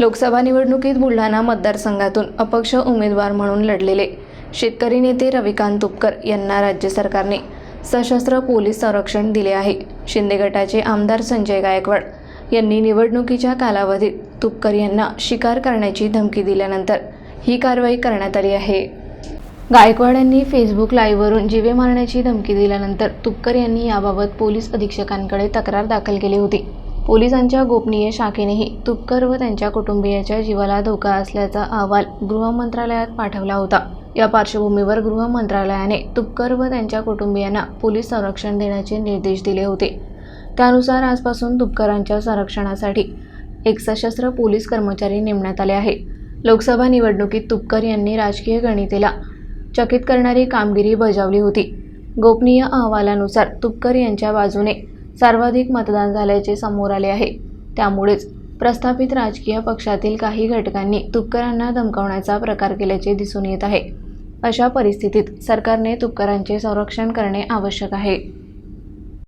लोकसभा निवडणुकीत बुलढाणा मतदारसंघातून अपक्ष उमेदवार म्हणून लढलेले शेतकरी नेते रविकांत तुपकर यांना राज्य सरकारने सशस्त्र पोलीस संरक्षण दिले आहे. शिंदे गटाचे आमदार संजय गायकवाड यांनी निवडणुकीच्या कालावधीत तुपकर यांना शिकार करण्याची धमकी दिल्यानंतर ही कारवाई करण्यात आली आहे. गायकवाड यांनी फेसबुक लाईव्हवरून जीवे मारण्याची धमकी दिल्यानंतर तुपकर यांनी याबाबत पोलीस अधीक्षकांकडे तक्रार दाखल केली होती. पोलिसांच्या गोपनीय शाखेनेही तुपकर व त्यांच्या कुटुंबियाच्या जीवाला धोका असल्याचा अहवाल गृह मंत्रालयात पाठवला होता. या पार्श्वभूमीवर गृह मंत्रालयाने तुपकर व त्यांच्या कुटुंबियांना पोलीस संरक्षण देण्याचे निर्देश दिले होते. त्यानुसार आजपासून तुपकरांच्या संरक्षणासाठी एक सशस्त्र पोलीस कर्मचारी नेमण्यात आले आहे. लोकसभा निवडणुकीत तुपकर यांनी राजकीय गणितेला चकित करणारी कामगिरी बजावली होती. गोपनीय अहवालानुसार तुपकर यांच्या बाजूने सर्वाधिक मतदान झाल्याचे समोर आले आहे. त्यामुळेच प्रस्थापित राजकीय पक्षातील काही घटकांनी तुपकरांना धमकावण्याचा प्रकार केल्याचे दिसून येत आहे. अशा परिस्थितीत सरकारने तुपकरांचे संरक्षण करणे आवश्यक आहे.